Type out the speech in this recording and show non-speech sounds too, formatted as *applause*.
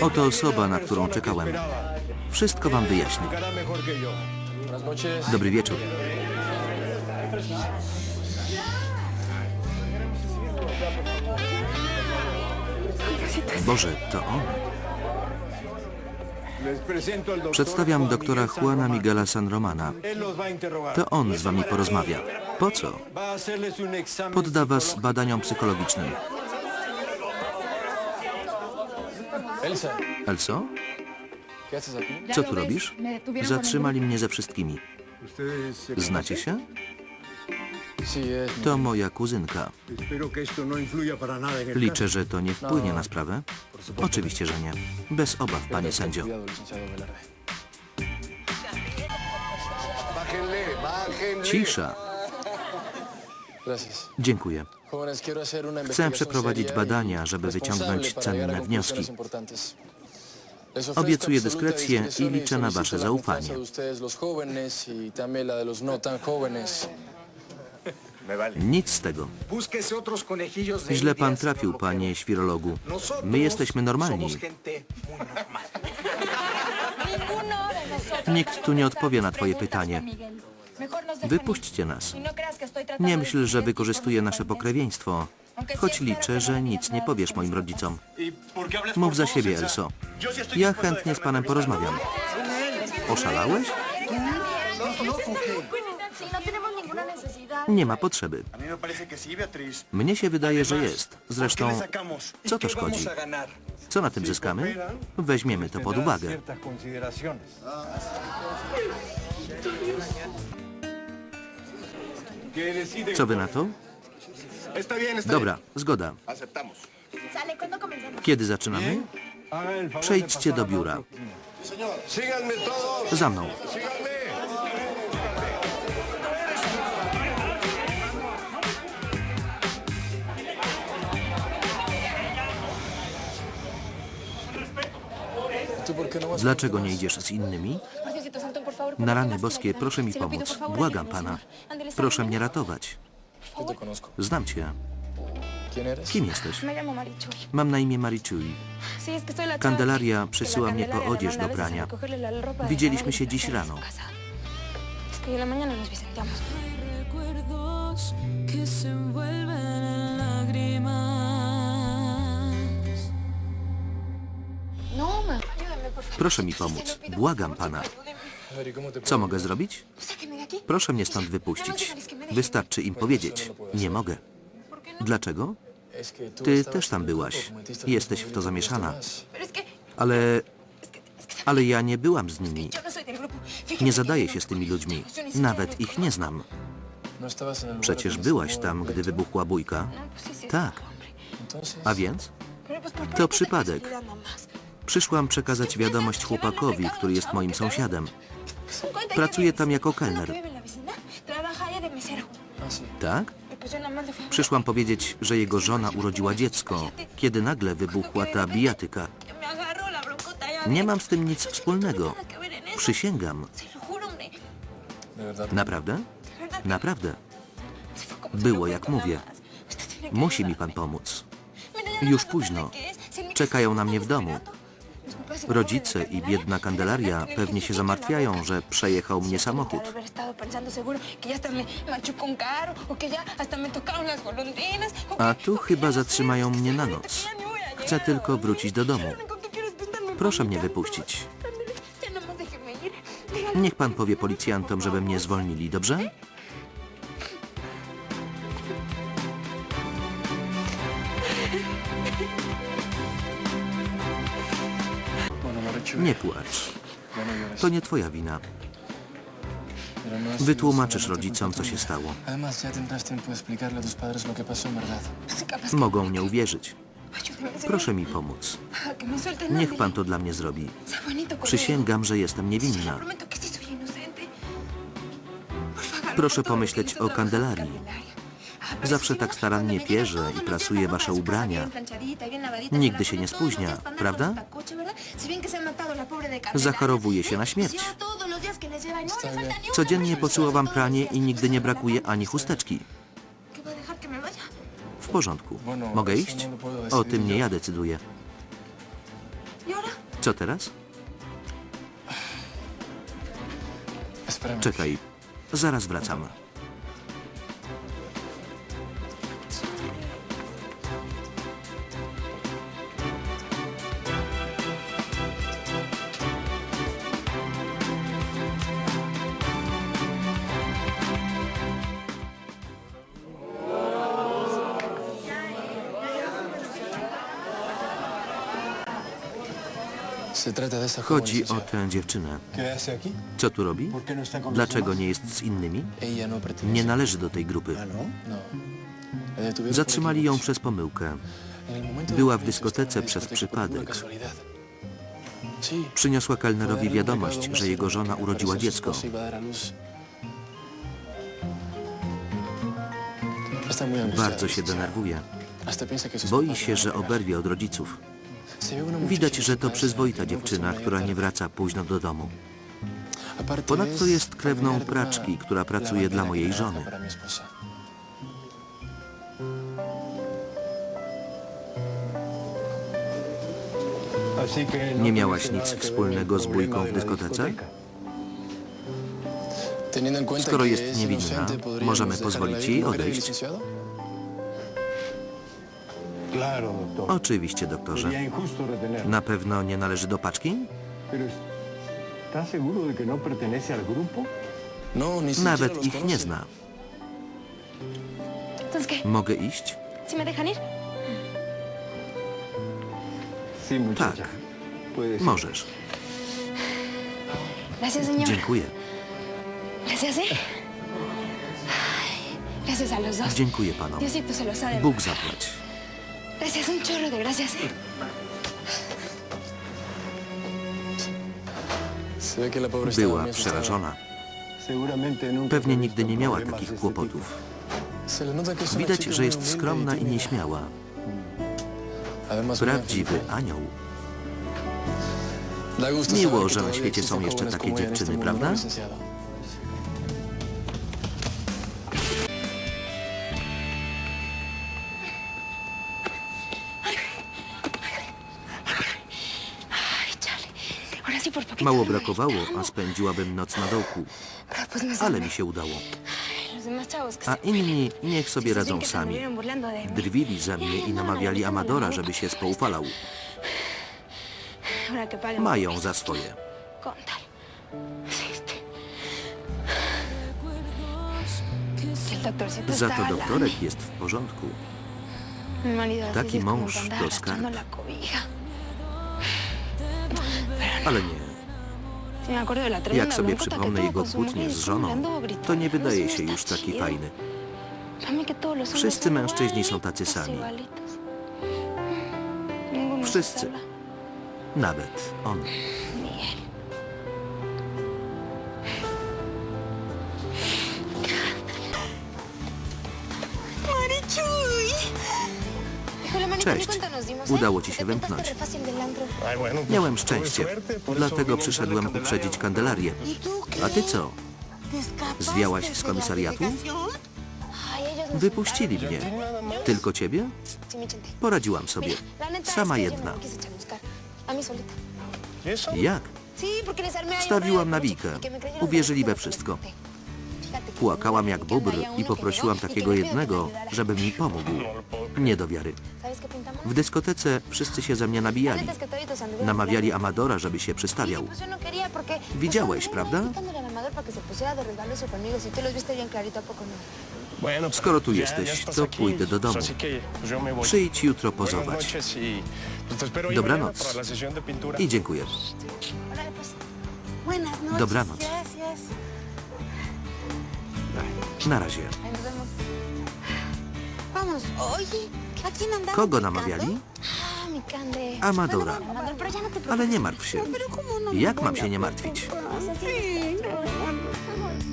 Oto osoba, na którą czekałem. Wszystko wam wyjaśni. Buenas noches. Dobry wieczór. Boże, to on. Przedstawiam doktora Juana Miguela San Romana. To on z wami porozmawia. Po co? Podda was badaniom psychologicznym. Elsa, Elso, co tu robisz? Zatrzymali mnie ze wszystkimi. Znacie się? To moja kuzynka. No Liczę, że to nie wpłynie na sprawę? Oczywiście, że nie. Bez obaw, panie sędzio. Cisza. Dziękuję. Chcę przeprowadzić y badania, żeby wyciągnąć cenne wnioski. Obiecuję dyskrecję i y liczę na wasze zaufanie. y no. Nic z tego. Źle pan trafił, señor panie świrologu. My jesteśmy normalni. *laughs* Nikt tu nie odpowie na twoje pytanie. Wypuśćcie nas. Nie myśl, że wykorzystuję nasze pokrewieństwo. Choć liczę, że nic nie powiesz moim rodzicom. Mów za siebie, Elso. Ja chętnie z panem porozmawiam. Oszalałeś? Nie ma potrzeby. Mnie się wydaje, że jest. ¿Por qué le Zresztą, sacamos? ¿Y co to szkodzi? co na tym zyskamy? Weźmiemy to pod uwagę. Co wy na to? Dobra, zgoda. Kiedy zaczynamy? Przejdźcie do biura. Za mną. Síganme. ¿Tú por qué no vas a Dlaczego nie idziesz z innymi? Na rany boskie, proszę mi pomóc. Błagam pana. Proszę mnie ratować. Znam cię. Kim jesteś? Mam na imię Marichui. Kandelaria przysyła la mnie po odzież do prania. Widzieliśmy się dziś rano. No. Proszę mi pomóc. Błagam pana. A ver, ¿y cómo te Co mogę zrobić? Proszę mnie stąd wypuścić. Wystarczy im powiedzieć. Nie mogę. Dlaczego? Ty też tam byłaś. Jesteś w to zamieszana. Ale... Ale ja nie byłam z nimi. Nie zadaję się z tymi ludźmi. Nawet ich nie znam. más. ¿No estabas en el lugar Przecież byłaś tam, gdy wybuchła bójka. Tak. A więc? To przypadek. Przyszłam przekazać wiadomość chłopakowi, który jest moim sąsiadem. Que tam jako kelner. Tak? Przyszłam powiedzieć, że jego żona urodziła dziecko, kiedy nagle wybuchła ta bijatyka. Nie mam z tym nic wspólnego. Przysięgam. Naprawdę? Naprawdę. Było jak mówię. Musi mi pan pomóc. Już no późno. Czekają na mnie w domu. Rodzice i biedna Kandelaria pewnie się zamartwiają, że przejechał mnie samochód. A tu chyba zatrzymają mnie na noc. Chcę tylko wrócić do domu. Proszę mnie wypuścić. Niech pan powie policjantom, żeby mnie zwolnili, dobrze? Nie płacz. To nie twoja wina. Wytłumaczysz rodzicom, co się stało. Mogą nie uwierzyć. Proszę mi pomóc. Niech pan to dla mnie zrobi. Przysięgam, że jestem niewinna. Proszę pomyśleć o Kandelarii. Zawsze tak starannie pierze i prasuje wasze ubrania. Nigdy się nie spóźnia, prawda? Zachorowuje się na śmierć. Codziennie posyła wam pranie i nigdy nie brakuje ani chusteczki. W porządku. Mogę iść? O tym nie ja decyduję. Co teraz? Czekaj, zaraz wracam. Chodzi o tę dziewczynę. Co tu robi? ¿Por qué no Dlaczego nie jest z innymi? No. Nie należy do tej grupy. ¿no? Zatrzymali ją przez pomyłkę. Była w dyskotece przez przypadek. Przyniosła kelnerowi wiadomość, że jego żona urodziła dziecko. Bardzo się denerwuje. Boi się, że oberwie od rodziców. Widać, że to przyzwoita dziewczyna, która nie wraca późno do domu. Ponadto es jest krewną praczki, która pracuje dla mojej żony. Nie miałaś nic wspólnego z bójką w dyskotece? Skoro jest es niewinna, możemy pozwolić jej ¿no cree, odejść? Oczywiście, doktorze. Na pewno nie należy do paczki? Pero ¿estás seguro de que no? No, Nawet ich nie zna. Mogę iść? Tak. Możesz. Dziękuję. ¿eh? Dziękuję panom. Bóg zapłać. Gracias, un chorro de gracias, ¿eh? Była przerażona. Pewnie nigdy nie miała takich kłopotów. Widać, że jest y skromna i nieśmiała. Muy Prawdziwy anioł. Miło, że na świecie są jeszcze takie dziewczyny, mundo, ¿no, prawda? Mało brakowało, a spędziłabym noc na dołku. Ale mi się udało. A inni niech sobie radzą sami. Drwili ze mnie i namawiali Amadora, żeby się spoufalał. Mają za swoje. Za to doktorek jest w porządku. Taki mąż to skarb. Ale nie. Jak sobie przypomnę jego kłótnię z żoną, to nie wydaje się no już taki fajny. Wszyscy mężczyźni są tacy sami. Wszyscy. Nawet on. Miguel. Cześć. Udało ci się wymknąć. antro. Miałem szczęście, dlatego przyszedłem uprzedzić kandelarię. A ty co? Zwiałaś z komisariatu? Wypuścili mnie. Tylko ciebie? Poradziłam sobie. Sama jedna. Jak? Stawiłam na Wikę. y creyeron Uwierzyli we wszystko. Płakałam jak bóbr i poprosiłam takiego jednego, żeby mi pomógł. Nie do wiary. W dyskotece wszyscy się ze mnie nabijali. Namawiali. Amadora, żeby się przystawiał. yo no Widziałeś, prawda? picándole al amador para que se pusiera de resbaloso conmigo. Si tú los viste bien clarito, ¿a poco no? Skoro tu jesteś, to pójdę do domu. Przyjdź jutro pozować. Dobranoc. I dziękuję. Dobranoc. Na razie. Vamos. Oye, ¿a quién andaba Kogo namawiali? Ah. Amadora. No Ale nie martw się. Pero ¿cómo no Jak mam się nie martwić?